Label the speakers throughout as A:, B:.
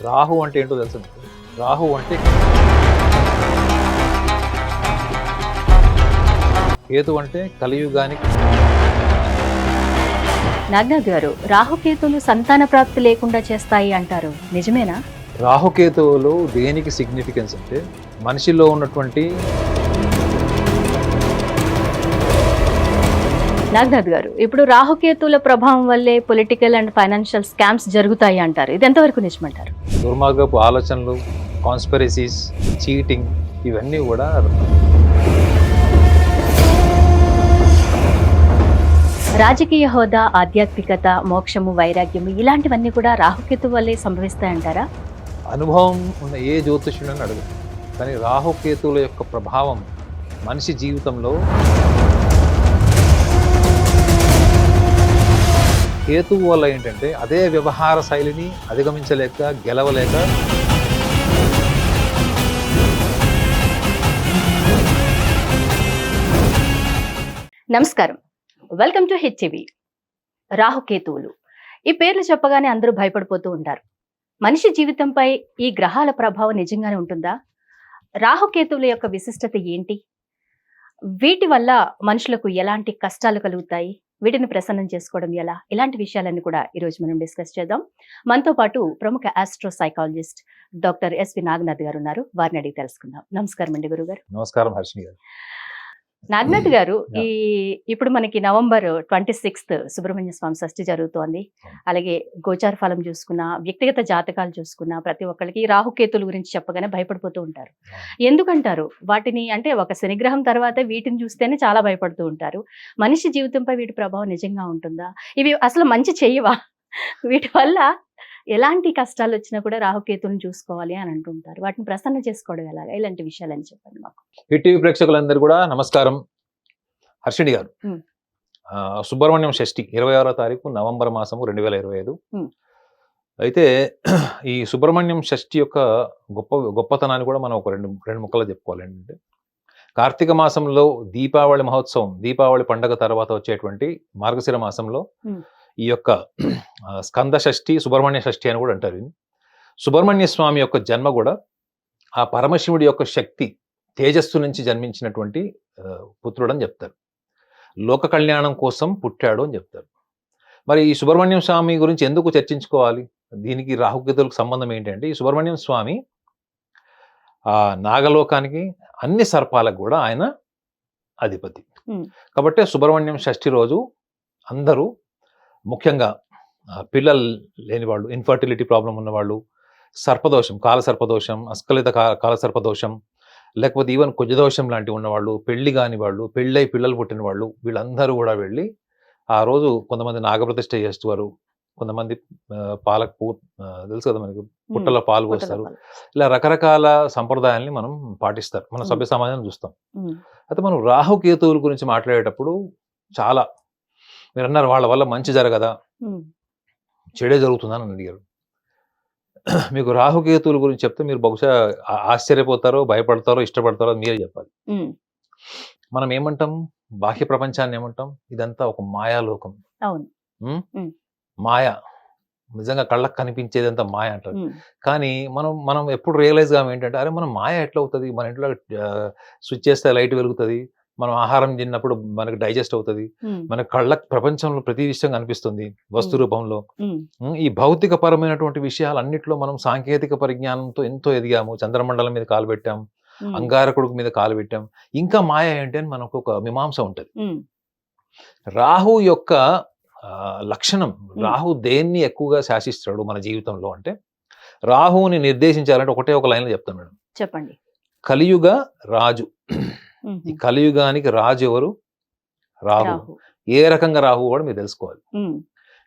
A: రాహు అంటే ఏంటో తెలుసు? రాహు అంటే కేతు అంటే కలియుగానికి
B: నాగ్నాథ్ గారు రాహుకేతులు సంతాన ప్రాప్తి లేకుండా చేస్తాయి అంటారు నిజమేనా
A: రాహుకేతువులు దేనికి సిగ్నిఫికెన్స్ అంటే మనిషిలో ఉన్నటువంటి
B: నాగ్నాథ్ గారు ఇప్పుడు రాహుకేతుల ప్రభావం వల్లే పొలిటికల్ అండ్ ఫైనాన్షియల్ స్కామ్స్ జరుగుతాయి అంటారు. ఇది ఎంతవరకు నిజమంటారు?
A: దుర్మార్గపు ఆలోచనలు కాన్స్పిరసీస్ చీటింగ్ ఇవన్నీ కూడా
B: రాజకీయ హోదా ఆధ్యాత్మికత మోక్షము వైరాగ్యము ఇలాంటివన్నీ కూడా రాహుకేతు వల్లే సంభవిస్తాయంటారా
A: అనుభవం ఉన్న ఏ జ్యోతిష్యుడని అడగదు కానీ రాహుకేతువుల యొక్క ప్రభావం మనిషి జీవితంలో కేతువు వల్ల ఏంటంటే అదే వ్యవహార శైలిని అధిగమించలేక గెలవలేక
B: నమస్కారం. వెల్కమ్ టు హెచ్టివి రాహుకేతువులు. ఈ పేర్లు చెప్పగానే అందరూ భయపడిపోతూ ఉంటారు. మనిషి జీవితంపై ఈ గ్రహాల ప్రభావం నిజంగానే ఉంటుందా? రాహుకేతువుల యొక్క విశిష్టత ఏంటి? వీటి వల్ల మనుషులకు ఎలాంటి కష్టాలు కలుగుతాయి? వీటిని ప్రసన్నం చేసుకోవడం ఎలా? ఇలాంటి విషయాలన్నీ కూడా ఈరోజు మనం డిస్కస్ చేద్దాం. మనతో పాటు ప్రముఖ astro psychologist doctor SV Naganath గారు ఉన్నారు. వారిని అడిగి తెలుసుకుందాం. నమస్కారం అండి గురుగారు.
A: నమస్కారం హర్షిణి గారు.
B: నాగనాథ్ గారు ఈ ఇప్పుడు మనకి November twenty sixth Subrahmanya Swamy Shashti జరుగుతోంది. అలాగే గోచార ఫలం చూసుకున్నా వ్యక్తిగత జాతకాలు చూసుకున్నా ప్రతి ఒక్కరికి రాహుకేతుల గురించి చెప్పగానే భయపడిపోతూ ఉంటారు. ఎందుకంటారు? వాటిని అంటే ఒక శనిగ్రహం తర్వాత వీటిని చూస్తేనే చాలా భయపడుతూ ఉంటారు. మనిషి జీవితంపై వీటి ప్రభావం నిజంగా ఉంటుందా? ఇవి అసలు మంచి చెయ్యవా? వీటి వల్ల ఎలాంటి కష్టాలు వచ్చినా కూడా రాహుకేతులను చూసుకోవాలి అని అంటుంటారు. వాటిని ప్రసన్న చేసుకోవడం ఎలాగా? ఇలాంటి విషయాలని చెప్పండి మాకు.
A: హిట్ టీవీ ప్రేక్షకులందరూ కూడా నమస్కారం. హర్షిణి గారు. సుబ్రహ్మణ్యం షష్ఠి ఇరవై ఆరో తారీఖు నవంబర్ మాసము రెండు వేల ఇరవై ఐదు. అయితే ఈ సుబ్రహ్మణ్యం షష్ఠి యొక్క గొప్ప గొప్పతనాన్ని కూడా మనం ఒక రెండు రెండు ముక్కలు చెప్పుకోవాలి. ఏంటంటే కార్తీక మాసంలో దీపావళి మహోత్సవం దీపావళి పండగ తర్వాత వచ్చేటువంటి మార్గశిర మాసంలో. ఈ యొక్క స్కంద షష్ఠి సుబ్రహ్మణ్య షష్ఠి అని కూడా అంటారు. సుబ్రహ్మణ్య స్వామి యొక్క జన్మ కూడా ఆ పరమశివుడి యొక్క శక్తి తేజస్సు నుంచి జన్మించినటువంటి ఆ, పుత్రుడు అని చెప్తారు లోక కళ్యాణం కోసం పుట్టాడు అని చెప్తారు మరి ఈ సుబ్రహ్మణ్యం స్వామి గురించి ఎందుకు చర్చించుకోవాలి దీనికి రాహుకేతులకు సంబంధం ఏంటంటే ఈ సుబ్రహ్మణ్యం స్వామి ఆ నాగలోకానికి అన్ని సర్పాలకు కూడా ఆయన అధిపతి. కాబట్టి సుబ్రహ్మణ్యం షష్ఠి రోజు అందరూ ముఖ్యంగా పిల్లలు లేని వాళ్ళు ఇన్ఫర్టిలిటీ ప్రాబ్లం ఉన్నవాళ్ళు సర్పదోషం కాల సర్పదోషం అస్కలిత కాల సర్పదోషం లేకపోతే ఈవెన్ కుజదోషం లాంటివి ఉన్నవాళ్ళు పెళ్ళి కాని వాళ్ళు పెళ్ళై పిల్లలు పుట్టిన వాళ్ళు వీళ్ళందరూ కూడా వెళ్ళి ఆ రోజు కొంతమంది నాగప్రతిష్ఠ చేస్తారు కొంతమంది పాలకు పూ తెలుసు కదా మనకి? పుట్టలో పాలు పోస్తారు. ఇలా రకరకాల సంప్రదాయాల్ని మనం పాటిస్తారు. మన. సభ్య సమాజం చూస్తాం. అయితే మనం రాహుకేతువుల గురించి మాట్లాడేటప్పుడు చాలా మీరు అన్నారు వాళ్ళ వల్ల మంచి జరగదా? చెడే జరుగుతుందని అడిగారు. మీకు రాహుకేతువుల గురించి చెప్తే మీరు బహుశా ఆశ్చర్యపోతారో భయపడతారో ఇష్టపడతారో మీరే చెప్పాలి. మనం ఏమంటాం? బాహ్య ప్రపంచాన్ని ఏమంటాం? ఇదంతా ఒక మాయాలోకం. మాయ. నిజంగా కళ్ళకు కనిపించేదంతా మాయ అంటారు. కానీ మనం మనం ఎప్పుడు రియలైజ్గా ఏంటంటే అరే మనం మాయ ఎట్లా అవుతుంది మన ఇంట్లో స్విచ్ చేస్తే లైట్ వెలుగుతుంది. మనం ఆహారం తిన్నప్పుడు మనకు డైజెస్ట్ అవుతుంది. మన కళ్ళ ప్రపంచంలో ప్రతి విషయం కనిపిస్తుంది వస్తు. రూపంలో. ఈ భౌతిక పరమైనటువంటి విషయాలన్నింటిలో మనం సాంకేతిక పరిజ్ఞానంతో ఎంతో ఎదిగాము. చంద్రమండలం మీద కాలు పెట్టాం. అంగారకుడు మీద కాలు పెట్టాం. ఇంకా మాయ ఏంటి అని మనకు ఒక మీమాంస ఉంటుంది. రాహు యొక్క లక్షణం రాహు దేన్ని ఎక్కువగా శాసిస్తాడు మన జీవితంలో అంటే రాహువుని నిర్దేశించాలంటే ఒకటే ఒక లైన్లో చెప్తాను మేడం
B: చెప్పండి.
A: కలియుగ రాజు. ఈ కలియుగానికి రాజు ఎవరు రాహు. ఏ రకంగా రాహు కూడా మీరు తెలుసుకోవాలి.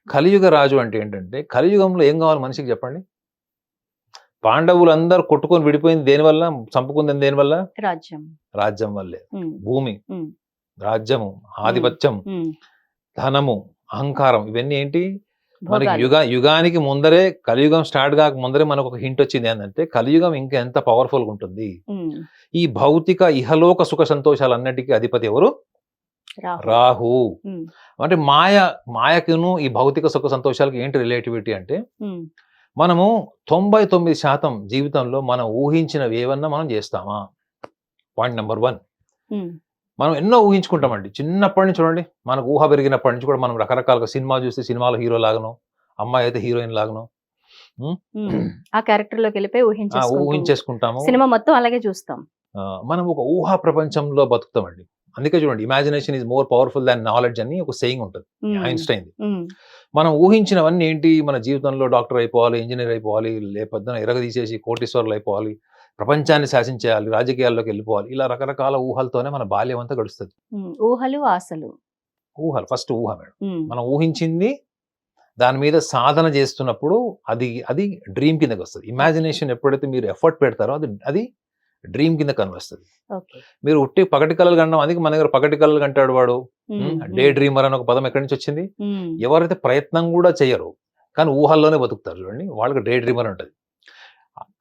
A: కలియుగ రాజు అంటే ఏంటంటే కలియుగంలో ఏం కావాలి మనిషికి చెప్పండి? పాండవులందరూ కొట్టుకొని విడిపోయింది దేనివల్ల చంపుకుంది దేనివల్ల
B: రాజ్యం.
A: రాజ్యం వల్లే. భూమి. రాజ్యము ఆధిపత్యం ధనము అహంకారం ఇవన్నీ ఏంటి? మనకి. యుగ యుగానికి ముందరే కలియుగం స్టార్ట్ కాక ముందరే మనకు ఒక హింట్ వచ్చింది ఏంటంటే కలియుగం ఇంకా ఎంత పవర్ఫుల్గా ఉంటుంది ఈ భౌతిక ఇహలోక సుఖ సంతోషాలన్నిటికీ అధిపతి ఎవరు?
B: రాహు.
A: అంటే మాయ మాయకును ఈ భౌతిక సుఖ సంతోషాలకు ఏంటి రిలేటివిటీ అంటే మనము తొంభై తొమ్మిది శాతం జీవితంలో మనం ఊహించినవి ఏమన్నా మనం చేస్తామా? Point number one. మనం ఎన్నో ఊహించుకుంటామండి. చిన్నప్పటి నుంచి చూడండి మనకు ఊహ పెరిగినప్పటి నుంచి కూడా మనం రకరకాలుగా సినిమా చూస్తే సినిమాలో హీరో లాగను అమ్మాయి అయితే హీరోయిన్ లాగను.
B: ఆ క్యారెక్టర్లోకి వెళ్ళిపోయి
A: ఊహించేసుకుంటాము.
B: సినిమా మొత్తం అలాగే చూస్తాం.
A: మనం ఒక ఊహా ప్రపంచంలో బతుకుతామండి. అందుకే చూడండి imagination is more powerful than knowledge అని ఒక సెయింగ్ ఉంటుంది. ఐన్స్టైన్ మనం ఊహించినవన్నీ ఏంటి? మన జీవితంలో డాక్టర్ అయిపోవాలి ఇంజనీర్ అయిపోవాలి లేకపోతే ఎరగదీసేసి కోటీశ్వర్లు అయిపోవాలి ప్రపంచాన్ని శాసించేయాలి రాజకీయాల్లోకి వెళ్ళిపోవాలి. ఇలా రకరకాల ఊహలతోనే మన బాల్యం అంతా గడుస్తుంది.
B: ఊహలు ఆశలు.
A: ఊహలు ఫస్ట్ ఊహ మేడం. మనం ఊహించింది దాని మీద సాధన చేస్తున్నప్పుడు అది అది డ్రీమ్ కిందకి వస్తుంది. ఇమాజినేషన్ ఎప్పుడైతే మీరు ఎఫర్ట్ పెడతారో అది అది డ్రీమ్ కింద కనిపిస్తుంది. మీరు ఉట్టి పగటి కళలు కనడం అందుకే మన దగ్గర పగటి కళలు కంటాడు వాడు. డే డ్రీమర్ అని ఒక పదం ఎక్కడి నుంచి వచ్చింది? ఎవరైతే ప్రయత్నం కూడా చేయరు కానీ ఊహల్లోనే బతుకుతారు చూడండి వాళ్ళకి డే డ్రీమర్ ఉంటుంది.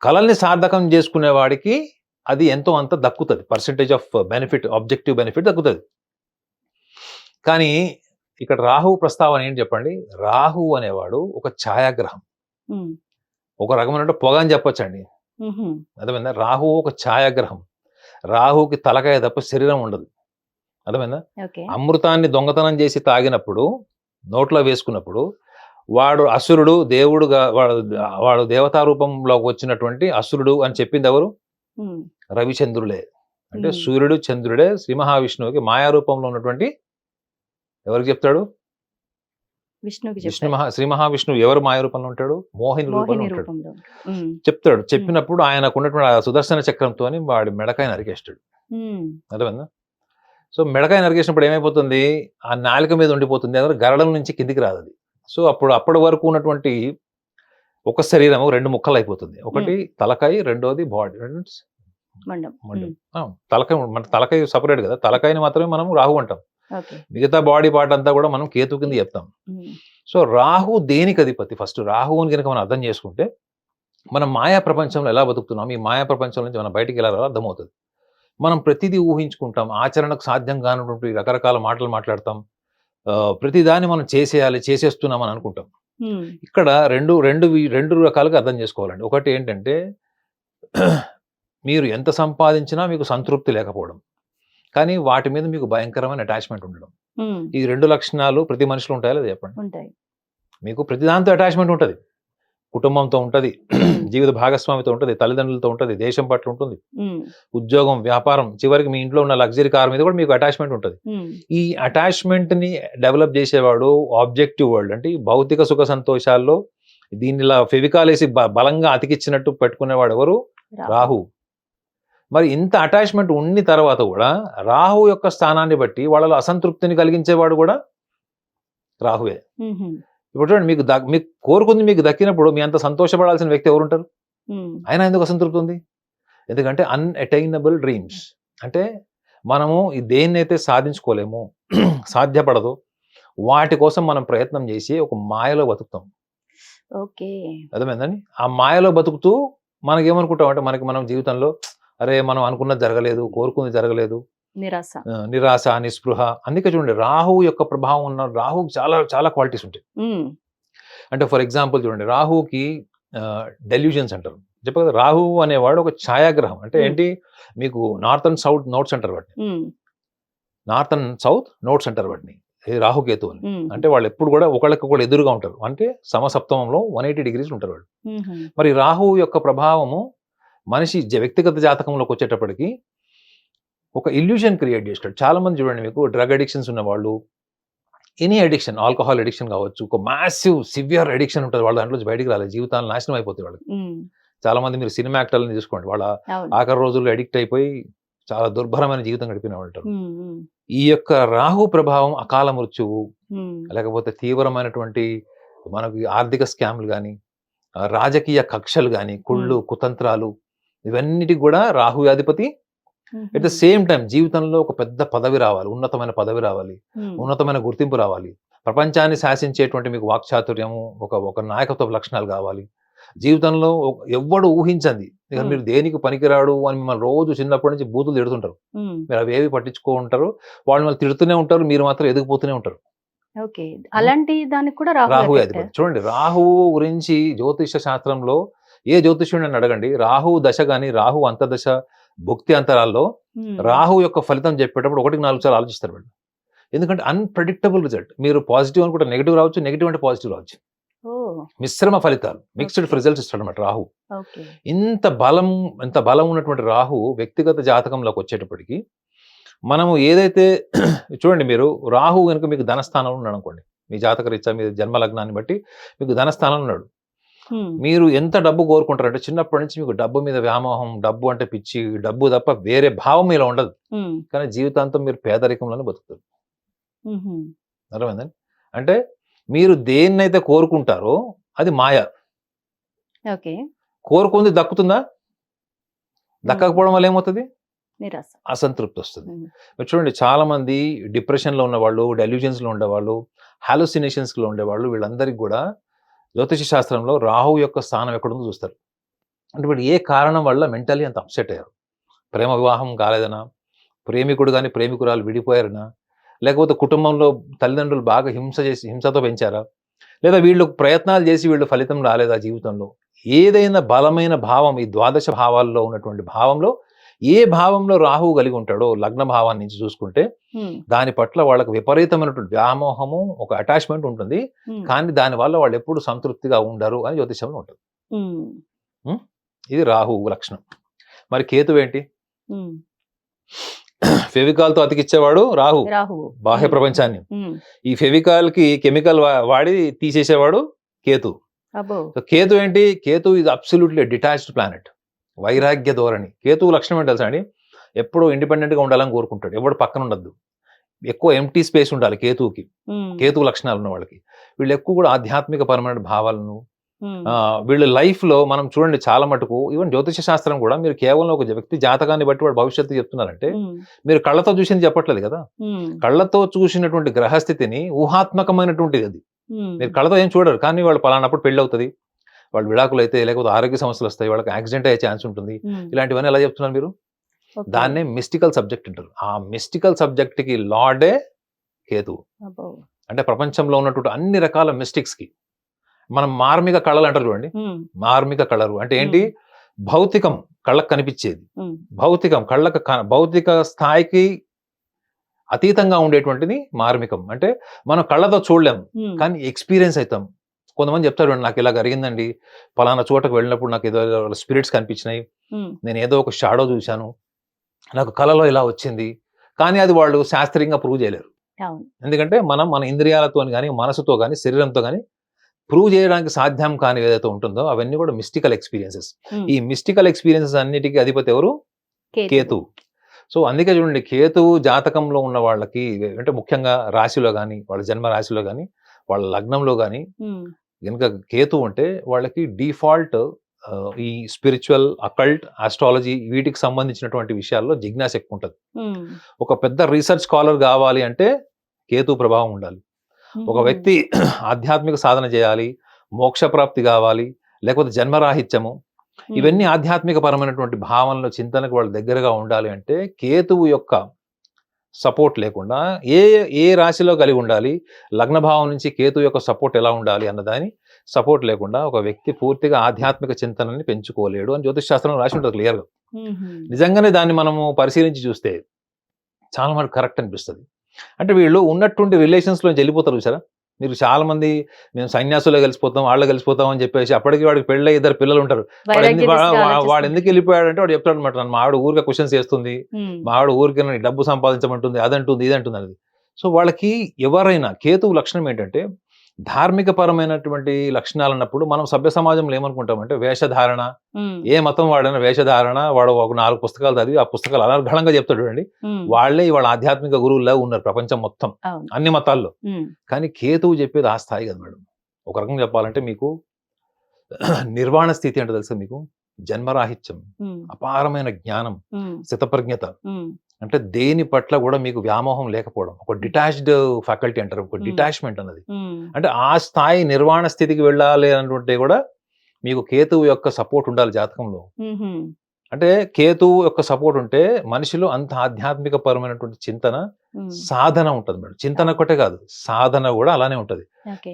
A: కళల్ని సార్థకం చేసుకునే వాడికి అది ఎంతో అంత దక్కుతుంది. Percentage of benefit objective benefit దక్కుతుంది. కానీ ఇక్కడ రాహు ప్రస్తావన ఏంటి చెప్పండి? రాహు అనేవాడు ఒక ఛాయాగ్రహం. ఒక రకమైన పొగ అని చెప్పొచ్చండి. అర్థమైందా? రాహు ఒక ఛాయాగ్రహం. రాహుకి తలకాయ తప్ప శరీరం ఉండదు. అర్థమైందా? అమృతాన్ని దొంగతనం చేసి తాగినప్పుడు నోట్లో వేసుకున్నప్పుడు వాడు అసురుడు దేవుడుగా వాడు వాడు దేవతా రూపంలోకి వచ్చినటువంటి అసురుడు అని చెప్పింది ఎవరు? రవిచంద్రులే. అంటే. సూర్యుడు చంద్రుడే శ్రీ మహావిష్ణువుకి మాయా రూపంలో ఉన్నటువంటి ఎవరికి చెప్తాడు?
B: విష్ణుకి
A: విష్ణు మహా శ్రీ మహావిష్ణువు ఎవరు మాయ రూపంలో ఉంటాడు? మోహిని రూపంలో ఉంటాడు. చెప్తాడు. చెప్పినప్పుడు ఆయనకు ఉన్నటువంటి సుదర్శన చక్రంతో వాడి మెడకాయ నరికేస్తాడు అర్థమైందా? సో మెడకాయ నరికేసినప్పుడు ఏమైపోతుంది? ఆ నాలుక మీద ఉండిపోతుంది. అదే గరడం నుంచి కిందికి రాదు అది. సో అప్పుడు అప్పటి వరకు ఉన్నటువంటి ఒక శరీరం రెండు ముక్కలు అయిపోతుంది ఒకటి తలకాయ రెండోది బాడీ. తలకాయ మన తలకాయ సపరేట్ కదా! తలకాయని మాత్రమే మనం రాహు అంటాం. మిగతా బాడీ పార్ట్ అంతా కూడా మనం కేతు కింద చెప్తాం. సో రాహు దేనికి అధిపతి? ఫస్ట్ రాహువుని కనుక మనం అర్థం చేసుకుంటే మనం మాయా ప్రపంచంలో ఎలా బతుకుతున్నాం? ఈ మాయా ప్రపంచం నుంచి మనం బయటికి ఎలా రావాలో అర్థమవుతుంది. మనం ప్రతిదీ ఊహించుకుంటాం. ఆచరణకు సాధ్యం కానటువంటి రకరకాల మాటలు మాట్లాడతాం. ప్రతిదాన్ని మనం చేసేయాలి చేసేస్తున్నాం అని అనుకుంటాం. ఇక్కడ రెండు రెండు రెండు రకాలుగా అర్థం చేసుకోవాలండి. ఒకటి ఏంటంటే మీరు ఎంత సంపాదించినా మీకు సంతృప్తి లేకపోవడం. కానీ వాటి మీద మీకు భయంకరమైన అటాచ్మెంట్ ఉండడం. ఈ రెండు లక్షణాలు ప్రతి మనిషిలో ఉంటాయో లేదా చెప్పండి? మీకు ప్రతిదాంతో అటాచ్మెంట్ ఉంటుంది. కుటుంబంతో ఉంటుంది జీవిత భాగస్వామితో ఉంటుంది తల్లిదండ్రులతో ఉంటుంది దేశం పట్ల ఉంటుంది. ఉద్యోగం వ్యాపారం చివరికి మీ ఇంట్లో ఉన్న లగ్జరీ కార్ మీద కూడా మీకు అటాచ్మెంట్ ఉంటుంది. ఈ అటాచ్మెంట్ని డెవలప్ చేసేవాడు ఆబ్జెక్టివ్ వరల్డ్ అంటే భౌతిక సుఖ సంతోషాల్లో దీన్ని ఇలా ఫెవికాల్ వేసి బ- బలంగా అతికిచ్చినట్టు పెట్టుకునేవాడు ఎవరు?
B: రాహు.
A: మరి ఇంత అటాచ్మెంట్ ఉన్న తర్వాత కూడా రాహు యొక్క స్థానాన్ని బట్టి వాళ్ళలో అసంతృప్తిని కలిగించేవాడు కూడా రాహువే. ఇప్పుడు చూడండి మీకు మీకు కోరుకుంది మీకు దక్కినప్పుడు మీ అంత సంతోషపడాల్సిన వ్యక్తి ఎవరు ఉంటారు ఆయన ఎందుకు అసంతృప్తి ఉంది ఎందుకంటే అన్అటైనబుల్ డ్రీమ్స్ అంటే మనము ఈ దేన్నైతే సాధించుకోలేము సాధ్యపడదు వాటి కోసం మనం ప్రయత్నం చేసి ఒక మాయలో బతుకుతాం.
B: ఓకే.
A: అర్థమైందండి? ఆ మాయలో బతుకుతూ మనకేమనుకుంటాం అంటే మనకి మనం జీవితంలో అరే మనం అనుకున్నది జరగలేదు కోరుకుంది జరగలేదు
B: నిరాశ.
A: నిరాశ నిస్పృహ అందుకే చూడండి రాహు యొక్క ప్రభావం ఉన్న రాహు చాలా చాలా క్వాలిటీస్ ఉంటాయి. అంటే ఫర్ ఎగ్జాంపుల్ చూడండి రాహుకి డెల్యూజన్స్ అంటారు. చెప్ప కదా రాహు అనేవాడు ఒక ఛాయాగ్రహం. అంటే. ఏంటి? మీకు నార్త్ అండ్ సౌత్ నోట్స్ అంటారు వాటిని. నార్త్ అండ్ సౌత్ నోట్స్ అంటారు వాటిని. రాహుకేతు అని. అంటే వాళ్ళు ఎప్పుడు కూడా ఒకళ్ళకి ఒకళ్ళు ఎదురుగా ఉంటారు. అంటే సమసప్తమంలో వన్ ఎయిటీ డిగ్రీస్ ఉంటారు వాళ్ళు. మరి రాహు యొక్క ప్రభావము మనిషి వ్యక్తిగత జాతకంలోకి వచ్చేటప్పటికి ఒక ఇల్యూషన్ క్రియేట్ చేస్తాడు చాలా మంది చూడండి మీకు డ్రగ్ అడిక్షన్స్ ఉన్న వాళ్ళు ఎనీ అడిక్షన్ ఆల్కహాల్ అడిక్షన్ కావచ్చు ఒక మాసివ్ సివియర్ అడిక్షన్ ఉంటుంది. వాళ్ళ దాంట్లో బయటికి రాలేదు. జీవితాలు నాశనం అయిపోతాయి వాళ్ళకి. చాలా మంది మీరు సినిమా యాక్టర్లను తీసుకోండి వాళ్ళ ఆఖరి రోజుల్లో అడిక్ట్ అయిపోయి చాలా దుర్భరమైన జీవితం గడిపిన వాళ్ళు ఈ యొక్క రాహు ప్రభావం అకాల మృత్యువు లేకపోతే తీవ్రమైనటువంటి మనకి ఆర్థిక స్కామ్లు కానీ రాజకీయ కక్షలు కానీ కుళ్ళు కుతంత్రాలు ఇవన్నిటికి కూడా రాహు అధిపతి ఎట్ ద సేమ్ టైం జీవితంలో ఒక పెద్ద పదవి రావాలి ఉన్నతమైన పదవి రావాలి ఉన్నతమైన గుర్తింపు రావాలి. ప్రపంచాన్ని శాసించేటువంటి మీకు వాక్చాతుర్యము ఒక ఒక నాయకత్వ లక్షణాలు కావాలి. జీవితంలో ఎవ్వడు ఊహించండి ఇక
B: Hmm.
A: మీరు దేనికి పనికిరాడు అని మిమ్మల్ని రోజు చిన్నప్పటి నుంచి బూతులు తిడుతుంటారు. మీరు అవి ఏవి పట్టించుకో ఉంటారు వాళ్ళు మిమ్మల్ని తిడుతూనే ఉంటారు మీరు మాత్రం ఎదిగిపోతూనే ఉంటారు.
B: అలాంటి దానికి కూడా రాహు
A: రాహు. అధిపతి. చూడండి రాహువు గురించి జ్యోతిష శాస్త్రంలో ఏ జ్యోతిష్యుడిని అడగండి? రాహు దశ కానీ రాహు అంతర్దశ భుక్తి అంతరాల్లో. రాహు యొక్క ఫలితం చెప్పేటప్పుడు ఒకటికి నాలుగు సార్లు ఆలోచిస్తారు వీళ్ళు. ఎందుకంటే అన్ప్రెడిక్టబుల్ రిజల్ట్ మీరు పాజిటివ్ అనుకుంటే నెగిటివ్ రావచ్చు నెగిటివ్ అంటే పాజిటివ్ రావచ్చు. మిశ్రమ ఫలితాలు మిక్స్డ్. రిజల్ట్స్ ఇస్తాడు అనమాట రాహు. ఇంత బలం ఇంత బలం ఉన్నటువంటి రాహు వ్యక్తిగత జాతకంలోకి వచ్చేటప్పటికి మనము ఏదైతే చూడండి మీరు రాహు కనుక మీకు ధనస్థానంలో ఉన్నాడు అనుకోండి. మీ జాతక రీత్యా మీ జన్మ లగ్నాన్ని బట్టి మీకు ధనస్థానంలో ఉన్నాడు. మీరు ఎంత డబ్బు కోరుకుంటారంటే చిన్నప్పటి నుంచి మీకు డబ్బు మీద వ్యామోహం డబ్బు అంటే పిచ్చి డబ్బు తప్ప వేరే భావం మీలో ఉండదు. కానీ జీవితాంతం మీరు పేదరికంలోనే బతుకుతారు. అర్థమైందండి అంటే మీరు దేన్నైతే కోరుకుంటారో అది మాయ.
B: ఓకే.
A: కోరుకుంది దక్కుతుందా? దక్కకపోవడం వల్ల ఏమవుతుంది? అసంతృప్తి వస్తుంది. మీరు చూడండి చాలా మంది డిప్రెషన్లో ఉన్నవాళ్ళు డెల్యూజన్స్లో ఉండేవాళ్ళు హాలోసినేషన్స్లో ఉండేవాళ్ళు వీళ్ళందరికీ కూడా జ్యోతిష శాస్త్రంలో రాహు యొక్క స్థానం ఎక్కడుందో చూస్తారు. అంటే ఏ కారణం వల్ల మెంటలీ అంత అప్సెట్ అయ్యారు? ప్రేమ వివాహం కాలేదనా? ప్రేమికుడు కానీ ప్రేమికురాలు విడిపోయారనా? లేకపోతే కుటుంబంలో తల్లిదండ్రులు బాగా హింస చేసి హింసతో పెంచారా? లేదా వీళ్ళు ప్రయత్నాలు చేసి వీళ్ళు ఫలితం రాలేదా జీవితంలో? ఏదైనా బలమైన భావం ఈ ద్వాదశ భావాల్లో ఉన్నటువంటి భావంలో ఏ భావంలో రాహువు కలిగి ఉంటాడో లగ్న భావాన్ని నుంచి చూసుకుంటే. దాని పట్ల వాళ్ళకి విపరీతమైనటువంటి వ్యామోహము ఒక అటాచ్మెంట్ ఉంటుంది. కానీ దానివల్ల వాళ్ళు ఎప్పుడు సంతృప్తిగా ఉండరు అని జ్యోతిషంలో ఉంటుంది. ఇది రాహువు లక్షణం మరి కేతు ఏంటి
B: ఉమ్.
A: ఫెవికాల్తో అతికిచ్చేవాడు రాహు బాహ్య. ప్రపంచాన్ని. ఈ ఫెవికాల్కి కెమికల్ వాడి తీసేసేవాడు కేతు కేతు ఏంటి కేతు ఇది అబ్సల్యూట్లీ డిటాచ్డ్ ప్లానెట్ వైరాగ్య ధోరణి. కేతు లక్షణం ఏంటి తెలుసా అండి? ఎప్పుడూ independent గా ఉండాలని కోరుకుంటాడు. ఎవడు పక్కన ఉండద్దు. ఎక్కువ ఎంటీ స్పేస్ ఉండాలి కేతువుకి.
B: ఉమ్.
A: కేతు లక్షణాలు ఉన్న వాళ్ళకి. వీళ్ళు ఎక్కువ కూడా ఆధ్యాత్మిక పరమైన భావాలను వీళ్ళ life లో మనం చూడండి చాలా మటుకు ఈవెన్ జ్యోతిష శాస్త్రం కూడా మీరు కేవలం ఒక వ్యక్తి జాతకాన్ని బట్టి వాడు భవిష్యత్తు చెప్తున్నారంటే. మీరు కళ్ళతో చూసింది చెప్పట్లేదు కదా. కళ్ళతో చూసినటువంటి గ్రహస్థితిని ఊహాత్మకమైనటువంటిది అది. మీరు కళ్ళతో ఏం చూడరు. కానీ వాళ్ళు పలానప్పుడు పెళ్ళి అవుతుంది వాళ్ళు విడాకులు అయితే లేకపోతే ఆరోగ్య సమస్యలు వస్తాయి వాళ్ళకి యాక్సిడెంట్ అయ్యే ఛాన్స్ ఉంటుంది. ఇలాంటివన్నీ ఎలా చెప్తున్నారు మీరు. దాన్నే మిస్టికల్ సబ్జెక్ట్ అంటారు. ఆ మిస్టికల్ సబ్జెక్ట్కి లార్డే కేతువు.
B: అబ్బో.
A: అంటే ప్రపంచంలో ఉన్నటువంటి అన్ని రకాల మిస్టిక్స్కి. మనం మార్మిక కళలు అంటారు చూడండి. మార్మిక కళలు. అంటే ఏంటి? భౌతికం కళ్ళకు కనిపించేది. భౌతికం కళ్ళకు భౌతిక స్థాయికి అతీతంగా ఉండేటువంటిది మార్మికం. అంటే మనం కళ్ళతో చూడలేం. కానీ ఎక్స్పీరియన్స్ అవుతాం. కొంతమంది చెప్తారు "చూడండి, నాకు ఇలా జరిగిందండి. పలానా చోటకు వెళ్ళినప్పుడు నాకు ఏదో స్పిరిట్స్ కనిపించినాయి. నేను ఏదో ఒక షాడో చూశాను. నాకు కళలో ఇలా వచ్చింది. కానీ అది వాళ్ళు శాస్త్రీయంగా ప్రూవ్ చేయలేరు. ఎందుకంటే మనం మన ఇంద్రియాలతో కానీ మనసుతో కానీ శరీరంతో కానీ ప్రూవ్ చేయడానికి సాధ్యం కాని ఏదైతే ఉంటుందో అవన్నీ కూడా మిస్టికల్ ఎక్స్పీరియన్సెస్. ఈ మిస్టికల్ ఎక్స్పీరియన్సెస్ అన్నిటికీ అధిపతి ఎవరు?
B: కేతు.
A: కేతు. సో అందుకే చూడండి కేతువు జాతకంలో ఉన్న వాళ్ళకి అంటే ముఖ్యంగా రాశిలో కానీ వాళ్ళ జన్మ రాశిలో కానీ వాళ్ళ లగ్నంలో కానీ. కనుక కేతు అంటే వాళ్ళకి డిఫాల్ట్ ఈ స్పిరిచువల్ అకల్ట్ ఆస్ట్రాలజీ వీటికి సంబంధించినటువంటి విషయాల్లో జిజ్ఞాస ఎక్కువ ఉంటుంది. ఒక పెద్ద రీసెర్చ్ స్కాలర్ కావాలి అంటే కేతు ప్రభావం ఉండాలి ఒక. వ్యక్తి ఆధ్యాత్మిక సాధన చేయాలి మోక్ష ప్రాప్తి కావాలి లేకపోతే జన్మరాహిత్యము. ఇవన్నీ ఆధ్యాత్మిక పరమైనటువంటి భావనలు చింతనకు వాళ్ళ దగ్గరగా ఉండాలి అంటే కేతువు యొక్క సపోర్ట్ లేకుండా ఏ ఏ రాశిలో కలిగి ఉండాలి లగ్న భావం నుంచి కేతు యొక్క సపోర్ట్ ఎలా ఉండాలి అన్నదాని సపోర్ట్ లేకుండా ఒక వ్యక్తి పూర్తిగా ఆధ్యాత్మిక చింతనని పెంచుకోలేడు అని జ్యోతిష్ శాస్త్రం రాసి ఉంటుంది క్లియర్గా. నిజంగానే దాన్ని మనము పరిశీలించి చూస్తే చాలా మనకు కరెక్ట్ అనిపిస్తుంది. అంటే వీళ్ళు ఉన్నటువంటి రిలేషన్స్లో వెళ్ళిపోతారు చూసారా? మీరు చాలా మంది మేము సన్యాసులో కలిసిపోతాం వాళ్ళు కలిసిపోతాం అని చెప్పేసి అప్పటికి వాడికి పెళ్ళి ఇద్దరు పిల్లలు ఉంటారు. వాడు ఎందుకు- వెళ్ళిపోయాడు అంటే వాడు చెప్తాడు అనమాట మా ఆవిడ ఊరికే క్వశ్చన్స్ చేస్తుంది. మా ఆవిడ ఊరికే డబ్బు సంపాదించమంటుంది అదంటుంది ఇదంటుంది. అనేది సో వాళ్ళకి ఎవరైనా కేతువు లక్షణం ఏంటంటే ధార్మిక పరమైనటువంటి లక్షణాలు అన్నప్పుడు మనం సభ్య సమాజంలో ఏమనుకుంటామంటే వేషధారణ. ఏ మతం వాడైనా వేషధారణ వాడు ఒక నాలుగు పుస్తకాలు చదివి ఆ పుస్తకాలు అనర్ఘళంగా చెప్తాడు చూడండి.
B: ఉమ్.
A: వాళ్ళే ఆధ్యాత్మిక గురువుల్లో ఉన్నారు ప్రపంచం మొత్తం. అన్ని మతాల్లో. కానీ కేతువు చెప్పేది ఆ స్థాయి కదా మేడం. ఒక రకంగా చెప్పాలంటే మీకు నిర్వాణ స్థితి అంటే తెలుసా మీకు? జన్మరాహిత్యం. అపారమైన జ్ఞానం. స్థితప్రజ్ఞత అంటే దేని పట్ల కూడా మీకు వ్యామోహం లేకపోవడం. ఒక డిటాచ్డ్ ఫ్యాకల్టీ అంటారు ఒక. డిటాచ్మెంట్ అన్నది. అంటే ఆ స్థాయి నిర్వాణ స్థితికి వెళ్ళాలి అనుకుంటే కూడా మీకు కేతువు యొక్క సపోర్ట్ ఉండాలి జాతకంలో. అంటే కేతువు యొక్క సపోర్ట్ ఉంటే మనిషిలో అంత ఆధ్యాత్మిక పరమైనటువంటి చింతన సాధన ఉంటుంది మేడం. చింతన ఒకటే కాదు సాధన కూడా అలానే ఉంటది.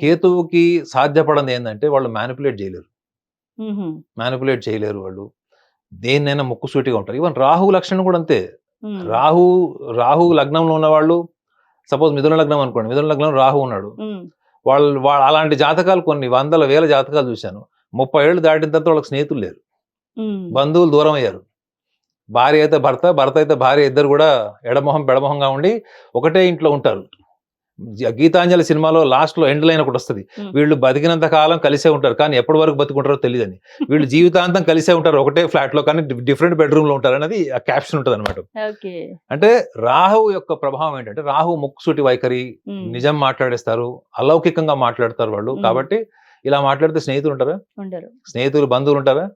A: కేతువుకి సాధ్యపడని ఏంటంటే వాళ్ళు మ్యానిపులేట్ చేయలేరు. మ్యానిపులేట్ చేయలేరు వాళ్ళు. దేన్నైనా ముక్కుసూటిగా ఉంటారు. ఈవెన్ రాహు లక్షణం కూడా అంతే. రాహు రాహు లగ్నంలో ఉన్న వాళ్ళు సపోజ్ మిథున లగ్నం అనుకోండి మిథున లగ్నం రాహు ఉన్నాడు. వాళ్ళు వాళ్ళ అలాంటి జాతకాలు కొన్ని వందల వేల జాతకాలు చూశాను. ముప్పై ఏళ్ళు దాటిన తర్వాత వాళ్ళకి స్నేహితులు లేరు. బంధువులు దూరం అయ్యారు. భార్య అయితే భర్త భర్త అయితే భార్య ఇద్దరు కూడా ఎడమొహం పెడమొహంగా ఉండి ఒకటే ఇంట్లో ఉంటారు. గీతాంజలి సినిమాలో లాస్ట్లో ఎండ్ లైన్ ఒకటి వస్తుంది. వీళ్ళు బతికినంత కాలం కలిసే ఉంటారు కానీ ఎప్పటి వరకు బతుకుంటారో తెలియదని వీళ్ళు జీవితాంతం కలిసే ఉంటారు ఒకటే ఫ్లాట్లో కానీ డిఫరెంట్ బెడ్రూమ్లో ఉంటారు అనేది ఆ క్యాప్షన్ ఉంటుంది అనమాట. అంటే రాహు యొక్క ప్రభావం ఏంటంటే రాహు ముక్కుసూటి వైఖరి నిజం మాట్లాడేస్తారు అలౌకికంగా మాట్లాడతారు వాళ్ళు. కాబట్టి ఇలా మాట్లాడితే స్నేహితులు ఉంటారా? స్నేహితులు బంధువులు ఉంటారా?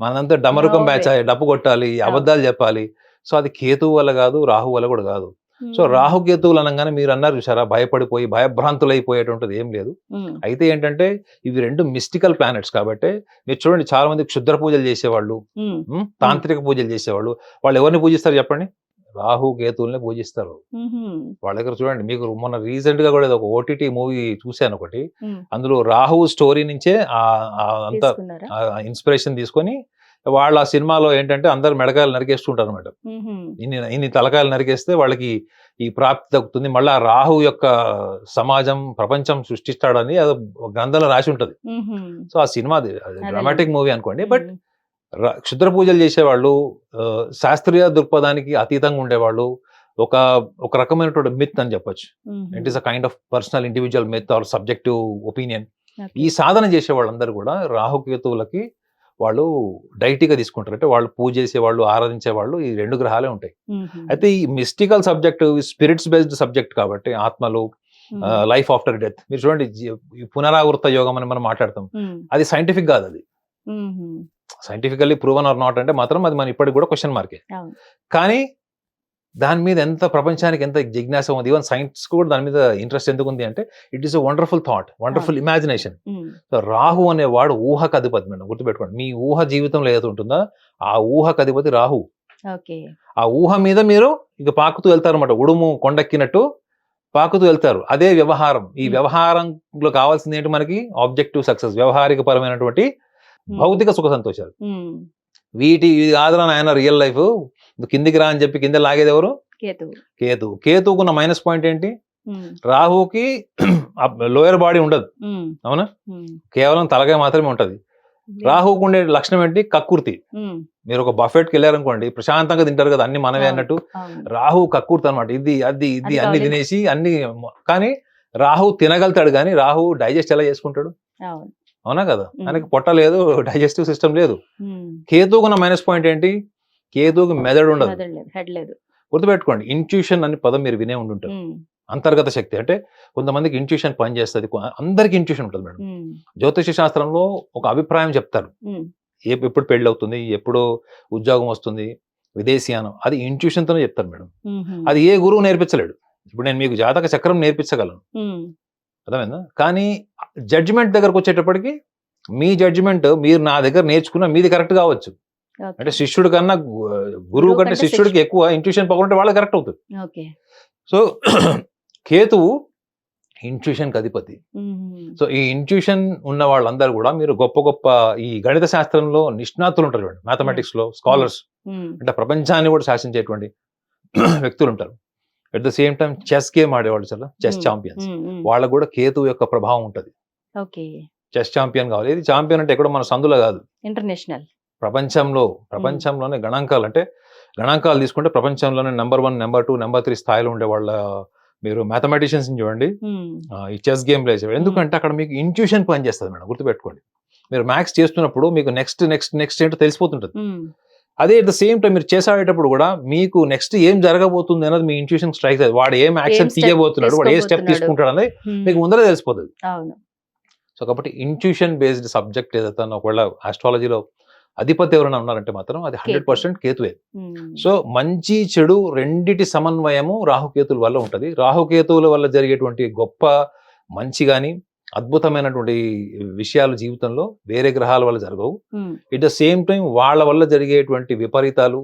A: మనంతా డమరుకం బ్యాచ్. డబ్బు కొట్టాలి అబద్ధాలు చెప్పాలి. సో అది కేతువు వల్ల కాదు రాహు వల్ల కూడా కాదు. సో
B: ఉమ్,
A: రాహు కేతువులు అనగానే మీరు అన్నారు చూసారా భయపడిపోయి భయభ్రాంతులైపోయేటువంటిది ఏం లేదు.
B: ఉమ్,
A: అయితే ఏంటంటే ఇవి రెండు మిస్టికల్ ప్లానెట్స్ కాబట్టి మీరు చూడండి చాలా మంది క్షుద్ర పూజలు చేసేవాళ్ళు ఉం? తాంత్రిక పూజలు చేసేవాళ్ళు. వాళ్ళు ఎవరిని పూజిస్తారు చెప్పండి? రాహు కేతువుల్ని పూజిస్తారు.
B: ఉమ్హు,
A: వాళ్ళ దగ్గర చూడండి మీకు మొన్న రీసెంట్గా కూడా ఒక ఓటీటీ మూవీ చూశాను ఒకటి. అందులో రాహు స్టోరీ నుంచే అంత ఇన్స్పిరేషన్ తీసుకొని వాళ్ళ ఆ సినిమాలో ఏంటంటే అందరు మెడకాయలు నరికేస్తుంటారు
B: ఉమ్హు,
A: ఇన్ని ఇన్ని తలకాయలు నరికేస్తే వాళ్ళకి ఈ ప్రాప్తి దక్కుతుంది మళ్ళీ ఆ రాహు యొక్క సమాజం ప్రపంచం సృష్టిస్తాడని అది గ్రంథంలో రాసి ఉంటది. సో ఆ సినిమా డ్రామాటిక్ మూవీ అనుకోండి. బట్ క్షుద్ర పూజలు చేసేవాళ్ళు శాస్త్రీయ దృక్పథానికి అతీతంగా ఉండేవాళ్ళు ఒక ఒక రకమైనటువంటి మిత్ అని చెప్పొచ్చు. It is a kind of personal individual myth or subjective opinion. ఈ సాధన చేసే వాళ్ళందరూ కూడా రాహుకేతువులకి వాళ్ళు డైటీగా తీసుకుంటారు. అంటే వాళ్ళు పూజ చేసే వాళ్ళు ఆరాధించే వాళ్ళు ఈ రెండు గ్రహాలే ఉంటాయి. అయితే ఈ mystical subject spirits based subject కాబట్టి ఆత్మలు లైఫ్ ఆఫ్టర్ డెత్ మీరు చూడండి పునరావృత యోగం అని మనం మాట్లాడతాం. అది సైంటిఫిక్ కాదు అది. సైంటిఫికల్లీ ప్రూవన్ ఆర్ నాట్ అంటే మాత్రం అది మన ఇప్పటికి కూడా క్వశ్చన్ మార్కే. కానీ దాని మీద ఎంత ప్రపంచానికి ఎంత జిజ్ఞాస ఉంది? ఈవెన్ సైన్స్ కూడా దాని మీద ఇంట్రెస్ట్ ఎందుకు ఉంది అంటే it is a wonderful thought wonderful imagination so Rahu అనేవాడు ఊహకు అధిపతి మేడం గుర్తుపెట్టుకోండి. మీ ఊహ జీవితంలో ఏదైతే ఉంటుందో ఆ ఊహకు అధిపతి రాహు.
B: ఓకే.
A: ఆ ఊహ మీద మీరు ఇక పాకుతూ వెళ్తారు అనమాట ఉడుము కొండెక్కినట్టు పాకుతూ వెళ్తారు. అదే వ్యవహారం. ఈ. వ్యవహారంలో కావాల్సింది ఏంటి మనకి? ఆబ్జెక్టివ్ సక్సెస్ వ్యవహారిక పరమైనటువంటి భౌతిక సుఖ సంతోషాలు. వీటి కాదురా నాయన రియల్ లైఫ్. కిందికి రా అని చెప్పి కింద లాగేది ఎవరు?
B: కేతువు.
A: కేతు. కేతువుకున్న మైనస్ పాయింట్ ఏంటి? రాహుకి లోయర్ బాడీ ఉండదు. అవునా? కేవలం తలకాయ మాత్రమే ఉంటది. రాహుకు ఉండే లక్షణం ఏంటి? కక్కుర్తి. మీరు ఒక బఫెట్కి వెళ్ళారనుకోండి ప్రశాంతంగా తింటారు కదా అన్ని మనమే. అన్నట్టు. రాహు కక్కుర్తి అనమాట ఇది అది ఇది అన్ని. తినేసి అన్ని కానీ రాహు తినగలుగుతాడు కానీ రాహు డైజెస్ట్ ఎలా చేసుకుంటాడు?
B: అవును.
A: కదా. ఆయనకి పొట్ట లేదు డైజెస్టివ్ సిస్టమ్ లేదు.
B: ఉమ్,
A: కేతువుకున్న మైనస్ పాయింట్ ఏంటి? కేతువుకి మెదడు ఉండదు.
B: హెడ్ లేదు.
A: గుర్తుపెట్టుకోండి ఇంట్యూషన్ అని పదం మీరు వినే ఉండుంటారు. అంతర్గత శక్తి అంటే కొంతమందికి ఇంట్యూషన్ పనిచేస్తుంది అందరికి ఇంట్యూషన్ ఉంటుంది మేడం. జ్యోతిష శాస్త్రంలో ఒక అభిప్రాయం చెప్తారు. ఎప్పుడు పెళ్ళి అవుతుంది ఎప్పుడు ఉద్యోగం వస్తుంది విదేశీయానం అది intuition తోనే చెప్తారు మేడం. అది ఏ గురువు నేర్పించలేడు. ఇప్పుడు నేను మీకు జాతక చక్రం నేర్పించగలను. అర్థమైందా? కానీ జడ్జిమెంట్ దగ్గరకు వచ్చేటప్పటికి మీ జడ్జిమెంట్ మీరు నా దగ్గర నేర్చుకున్న మీది కరెక్ట్ కావచ్చు. అంటే శిష్యుడు కన్నా గురువు కంటే శిష్యుడికి ఎక్కువ ఇంట్యూషన్ పవర్ ఉంటే వాళ్ళకి కరెక్ట్ అవుతుంది. సో కేతువు ఇంట్యూషన్కి అధిపతి. సో ఈ ఇంట్యూషన్ ఉన్న వాళ్ళందరూ కూడా మీరు గొప్ప గొప్ప ఈ గణిత శాస్త్రంలో నిష్ణాతులు ఉంటారు చూడండి. మ్యాథమెటిక్స్లో స్కాలర్స్ అంటే ప్రపంచాన్ని కూడా శాసించేటువంటి వ్యక్తులు ఉంటారు. At the same time chess game ఆడేవాళ్ళు చాలా చెస్. ఛాంపియన్స్ వాళ్ళకు కూడా కేతు యొక్క ప్రభావం ఉంటుంది. చెస్ ఛాంపియన్ కావాలి. ఇది ఛాంపియన్ అంటే ఎక్కడో మన సందులో కాదు.
B: ఇంటర్నేషనల్
A: ప్రపంచంలో ప్రపంచంలోనే గణాంకాలు అంటే గణాంకాలు తీసుకుంటే ప్రపంచంలోనే number one number two number three స్థాయిలో ఉండే వాళ్ళ మీరు మ్యాథమెటిషియన్స్ చూడండి. ఈ చెస్ గేమ్ ప్లే చేయాలి ఎందుకంటే అక్కడ మీకు ఇంట్యూషన్ పనిచేస్తుంది మేడం గుర్తుపెట్టుకోండి. మీరు మ్యాథ్స్ చేస్తున్నప్పుడు మీకు నెక్స్ట్ నెక్స్ట్ నెక్స్ట్ ఏంటో తెలిసిపోతుంటుంది. అదే అట్ ద సేమ్ టైం మీరు చేస్ ఆడేటప్పుడు కూడా మీకు నెక్స్ట్ ఏం జరగబోతుంది అనేది మీ ఇంట్యూషన్ స్ట్రైక్ అవుతుంది వాడు ఏం యాక్షన్ తీయబోతున్నాడు వాడు ఏ స్టెప్. తీసుకుంటాడు అనేది మీకు ముందరే తెలిసిపోతుంది. సో కాబట్టి ఇంట్యూషన్ బేస్డ్ సబ్జెక్ట్ ఏదైతే ఒకవేళ ఆస్ట్రాలజీలో అధిపతి ఎవరైనా ఉన్నారంటే మాత్రం అది హండ్రెడ్ పర్సెంట్ కేతువే. సో మంచి చెడు రెండిటి సమన్వయము రాహుకేతుల వల్ల ఉంటుంది. రాహుకేతువుల వల్ల జరిగేటువంటి గొప్ప మంచి కానీ అద్భుతమైనటువంటి విషయాలు జీవితంలో వేరే గ్రహాల వల్ల జరగవు. ఎట్ ద సేమ్ టైం వాళ్ళ వల్ల జరిగేటువంటి విపరీతాలు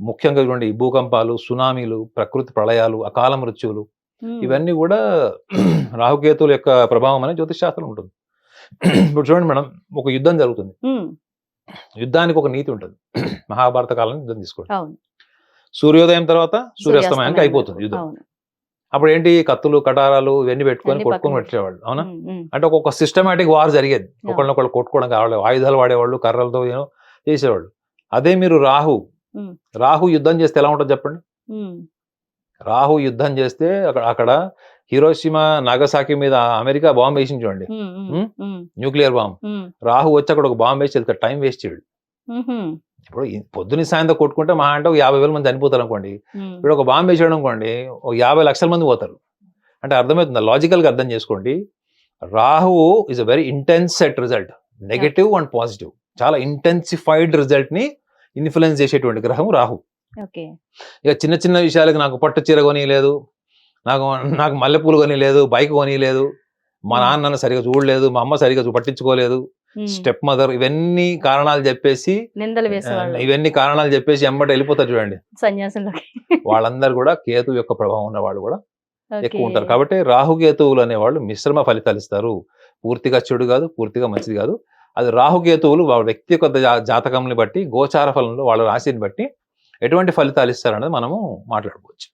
A: ముఖ్యంగా ఇటువంటి భూకంపాలు సునామీలు ప్రకృతి ప్రళయాలు అకాల మృత్యువులు ఇవన్నీ కూడా రాహుకేతువుల యొక్క ప్రభావం అనేది జ్యోతిష్ శాస్త్రం ఉంటుంది. ఇప్పుడు చూడండి మేడం ఒక యుద్ధం జరుగుతుంది. యుద్ధానికి ఒక నీతి ఉంటుంది. మహాభారత కాలం యుద్ధం తీసుకోండి సూర్యోదయం తర్వాత సూర్యాస్తమయానికి అయిపోతుంది యుద్ధం. అప్పుడు ఏంటి? కత్తులు కటారాలు ఇవన్నీ పెట్టుకొని కొట్టుకొని పెట్టేవాళ్ళు అవునా? అంటే ఒక్కొక్క సిస్టమేటిక్ వార్ జరిగేది. ఒకళ్ళనొకళ్ళు కొట్టుకోవడం కావాలి ఆయుధాలు వాడేవాళ్ళు కర్రలతో ఏమో చేసేవాళ్ళు. అదే మీరు రాహు. రాహు యుద్ధం చేస్తే ఎలా ఉంటుంది చెప్పండి? రాహు యుద్ధం చేస్తే అక్కడ అక్కడ హిరోషిమా నాగసాకి మీద అమెరికా బాంబు వేసింది చూడండి. Nuclear bomb. రాహు వచ్చి అక్కడ ఒక బాంబు వేసి టైం వేస్ట్ చేయడు. ఇప్పుడు ఈ పొద్దున సాయంత్రం కొట్టుకుంటే మా అంటే ఒక యాభై వేల మంది చనిపోతారు అనుకోండి. ఇప్పుడు ఒక బాంబు వేసాడు అనుకోండి ఒక యాభై లక్షల మంది పోతారు. అంటే అర్థమవుతుంది? లాజికల్గా అర్థం చేసుకోండి. రాహువు is a very intense set result negative and positive చాలా ఇంటెన్సిఫైడ్ రిజల్ట్ని ఇన్ఫ్లుయెన్స్ చేసేటువంటి గ్రహం రాహు. ఇక చిన్న చిన్న విషయాలకి నాకు పట్టు చీర కొనియలేదు. నాకు నాకు మల్లెపూలు కొనిలేదు బైక్ కొనియలేదు మా నాన్న నన్ను సరిగా చూడలేదు మా అమ్మ సరిగా పట్టించుకోలేదు. స్టెప్ మదర్ ఇవన్నీ కారణాలు చెప్పేసి
B: నిందలు
A: ఇవన్నీ కారణాలు చెప్పేసి ఎమ్మట వెళ్ళిపోతారు చూడండి.
B: సన్యాసంలోకి
A: వాళ్ళందరూ కూడా కేతు యొక్క ప్రభావం ఉన్న వాళ్ళు కూడా ఎక్కువ. ఉంటారు. కాబట్టి రాహుకేతువులు అనేవాళ్ళు మిశ్రమ ఫలితాలు ఇస్తారు. పూర్తిగా చెడు కాదు పూర్తిగా మంచిది కాదు. అది రాహుకేతువులు వాళ్ళ వ్యక్తిగత జాతకంని బట్టి గోచార ఫలంలో వాళ్ళ రాశిని బట్టి ఎటువంటి ఫలితాలు ఇస్తారనేది మనము మాట్లాడుకోవచ్చు.